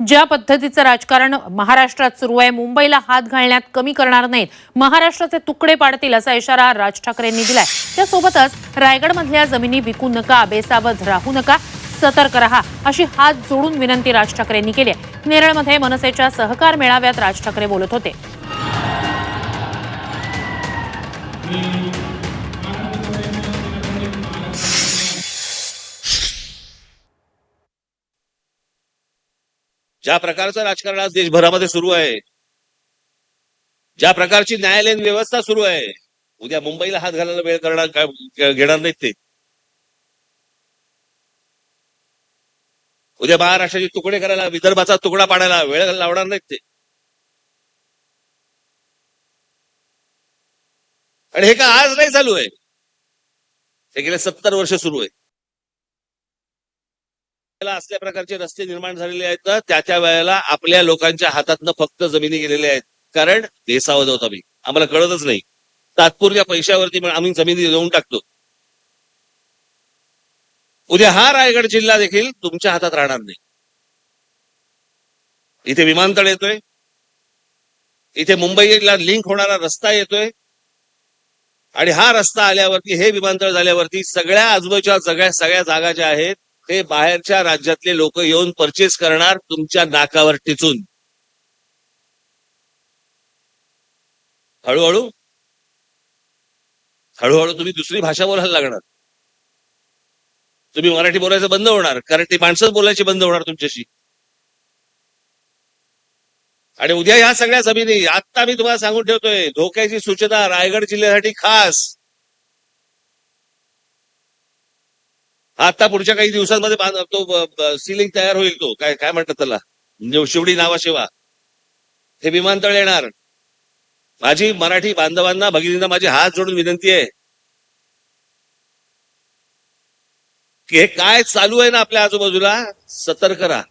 ज्या पद्धतीचं राजकारण महाराष्ट्रात सुरू आहे मुंबईला हात घालण्यात कमी करणार नाहीत महाराष्ट्राचे तुकडे पाडतील असा इशारा राज ठाकरेंनी दिलाय. त्यासोबतच रायगडमधल्या जमिनी विकू नका बेसावध राहू नका सतर्क रहा अशी हात जोडून विनंती राज ठाकरेंनी केली आहे. नेरळमध्ये मनसेच्या सहकार मेळाव्यात राज ठाकरे बोलत होते. ज्या प्रकारचं राजकारण आज देशभरामध्ये सुरू आहे ज्या प्रकारची न्यायालयीन व्यवस्था सुरू आहे उद्या मुंबईला हात घालायला वेळ करणार काय घेणार नाहीत ते. उद्या महाराष्ट्राचे तुकडे करायला विदर्भाचा तुकडा पाडायला वेळ लावणार नाहीत ते. आणि हे का आज नाही चालू आहे? हे गेले सत्तर वर्ष सुरू आहे. असल्या प्रकारचे रस्ते निर्माण झालेले आहेत तर त्या त्या वेळेला आपल्या लोकांच्या हातातनं फक्त जमिनी गेलेल्या आहेत. कारण देसावत होत आम्ही आम्हाला कळतच नाही. तात्पुरत्या पैशावरती आम्ही जमिनी देऊन टाकतो. उद्या हा रायगड जिल्हा देखील तुमच्या हातात राहणार नाही. इथे विमानतळ येतोय. इथे मुंबईला लिंक होणारा रस्ता येतोय. आणि हा रस्ता आल्यावरती हे विमानतळ झाल्यावरती सगळ्या आजूबाजूच्या सगळ्या सगळ्या जागा ज्या आहेत ते बाहेरच्या राज्यातले लोक येऊन परचेस करणार तुमच्या नाकावर टिचून. हळूहळू? हळूहळू तुम्ही दुसरी भाषा बोलायला लागणार. तुम्ही मराठी बोलायचं बंद होणार. कारण ती माणसंच बोलायची बंद होणार तुमच्याशी. आणि उद्या ह्या सगळ्या जमिनी आत्ता मी तुम्हाला सांगून ठेवतोय धोक्याची सूचना रायगड जिल्ह्यासाठी खास. आता पुढच्या काही दिवसांमध्ये तो सिलिंग तयार होईल तो. काय काय म्हणतात त्याला? म्हणजे शिवडी नावाशिवा हे विमानतळ येणार. माझी मराठी बांधवांना भगिनींना माझी हात जोडून विनंती आहे की हे काय चालू आहे ना आपल्या आजूबाजूला? सतर्क राहा.